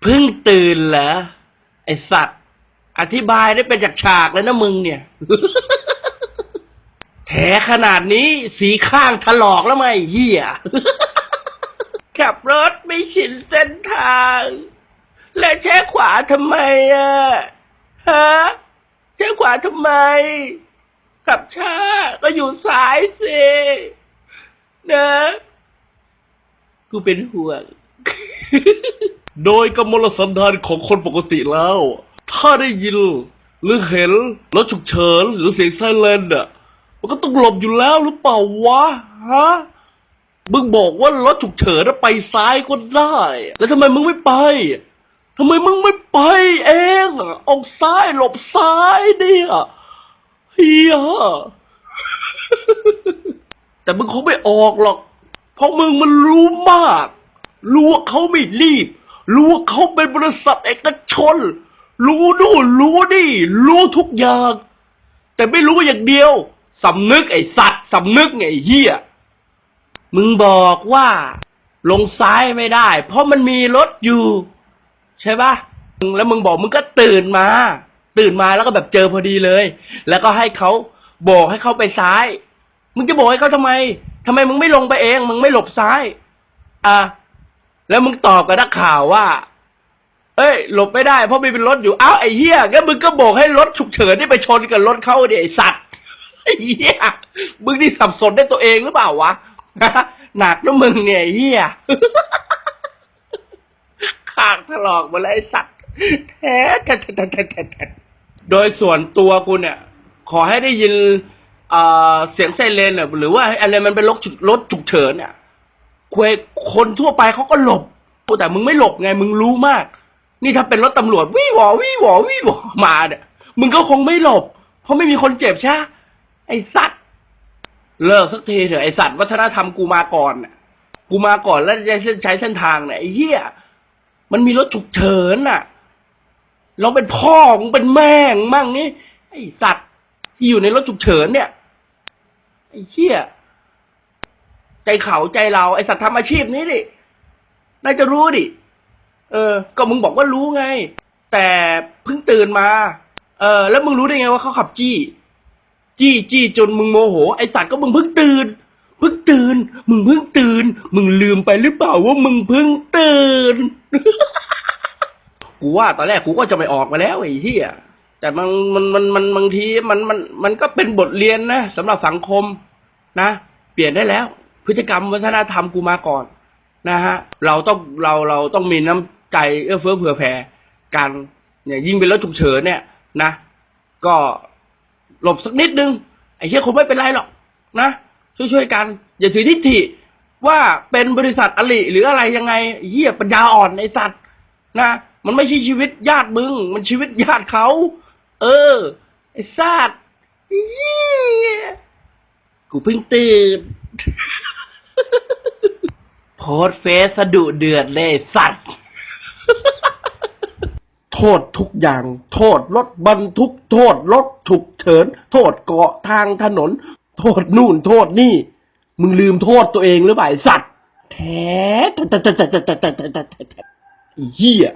เพิ่งตื่นเหรอไอสัตว์ อธิบายได้เป็นจากฉากแล้วนะมึงเนี่ย แถขนาดนี้สีข้างถลอกแล้วไหมไอ้เหี้ยขับรถไม่ชินเส้นทาง และแช่ขวาทำไมอะฮะแช่ขวาทำไม ขับช้าก็อยู่ซ้ายสินะกูเป็นห่วง โดยกำมลสันดานของคนปกติแล้ว ถ้าได้ยิน หรือเห็นรถฉุกเฉินหรือเสียงไซเรนอะมันก็ต้องหลบอยู่แล้วหรือเปล่าวะฮะมึงบอกว่ารถฉุกเฉินไปซ้ายก็ได้ แล้วทำไมมึงไม่ไปทำไมมึงไม่ไปเองอออกซ้ายหลบซ้ายเนี่ยเฮียแต่มึงคงไม่ออกหรอก เพราะมึงมันรู้มาก รู้ว่าเขาไม่รีบ รู้ว่าเขาเป็นบริษัทเอกชน รู้นู่นรู้นี่ รู้ทุกอย่าง แต่ไม่รู้อย่างเดียวสำนึกไอ้สัตว์สำนึกไงไอ้เหี้ยมึงบอกว่า ลงซ้ายไม่ได้ เพราะมันมีรถอยู่ ใช่ปะแล้วมึงบอกมึงก็ตื่นมา ตื่นมาแล้วก็แบบเจอพอดีเลย แล้วก็ให้เขาบอกให้เขาไปซ้าย มึงจะบอกให้เขาทำไมทำไมมึงไม่ลงไปเอง มึงไม่หลบซ้าย อะ แล้วมึงตอบกับนักข่าวว่า เอ้ย หลบไม่ได้เพราะมีเป็นรถอยู่ อ้าวไอ้เหี้ยงั้นมึงก็บอกให้รถฉุกเฉินนี่ไปชนกับรถเข้าดิไอ้สัตว์ไอ้เหี้ยมึงนี่สับสนได้ตัวเองหรือเปล่าวะหนักนะมึงเนี่ยไอ้เหี้ยขางถลอกหมาแล้วไอ้สัตว์แท้แท้แท้แท้แท้แท้โดยส่วนตัวกูเนี่ย ขอให้ได้ยินเอ่อเสียงไซเรนน่ะหรือว่าอะไรมันเป็นรถฉุกรถฉุกเฉินเนี่ย ควยคนทั่วไปเขาก็หลบแต่มึงไม่หลบไง มึงรู้มาก นี่ถ้าเป็นรถตำรวจวี่หวอวี่หวอวี่หวอมาเนี่ยมึงก็คงไม่หลบ เพราะไม่มีคนเจ็บใช่ไอสัตว์เลิกสักทีเถอะไอสัตว์วัฒนธรรมกูมาก่อนน่ะกูมาก่อนแล้วจะใช้เส้นทางเนี่ยไอเหี้ยมันมีรถฉุกเฉินน่ะลองเป็นพ่อมึงเป็นแม่งมั่งนี่ไอสัตว์ที่อยู่ในรถฉุกเฉินเนี่ยไอเหี้ย ใจเขาใจเราไอสัตว์ทำอาชีพนี้ดิน่าจะรู้ดิเออ ก็มึงบอกว่ารู้ไง แต่เพิ่งตื่นมา เออ แล้วมึงรู้ได้ไงว่าเขาขับจี้ จี้จี้จนมึงโมโห ไอสัตว์ก็มึงเพิ่งตื่นเพิ่งตื่น มึงเพิ่งตื่น มึงลืมไปหรือเปล่าว่ามึงเพิ่งตื่น กูว่าตอนแรกกูก็จะไม่ออกมาแล้วไอ้เหี้ยแต่มันมันมันมันบางทีมันมันมันก็เป็นบทเรียนนะสำหรับสังคมนะ เปลี่ยนได้แล้ว พฤติกรรมวัฒนธรรมกูมาก่อนนะฮะเราต้องเราเราต้องมีน้ำใจเอื้อเฟื้อเผื่อแผ่กันเนี่ยยิ่งเป็นรถฉุกเฉินเนี่ยนะ ก็หลบสักนิดนึงไอ้เชี่ยคงไม่เป็นไรหรอกนะช่วยๆกัน อย่าถือทิฏฐิว่าเป็นบริษัทอลิหรืออะไรยังไงเหี้ยปัญญาอ่อนไอสัตว์นะมันไม่ใช่ชีวิตญาติมึง มันชีวิตญาติเขา เออ ไอสัตว์กูเพิ่งตื่น สต์เฟซสะดุเดือดเลยสัตว์ โทษทุกอย่าง โทษรถบรรทุก โทษรถฉุกเฉิน โทษเกาะทางถนน โทษนู่นโทษนี่ มึงลืมโทษตัวเองหรือเปล่าไอ้สัตว์ แท้แท้แท้แท้แท้แท้แท้แท้ไอ้เหี้ย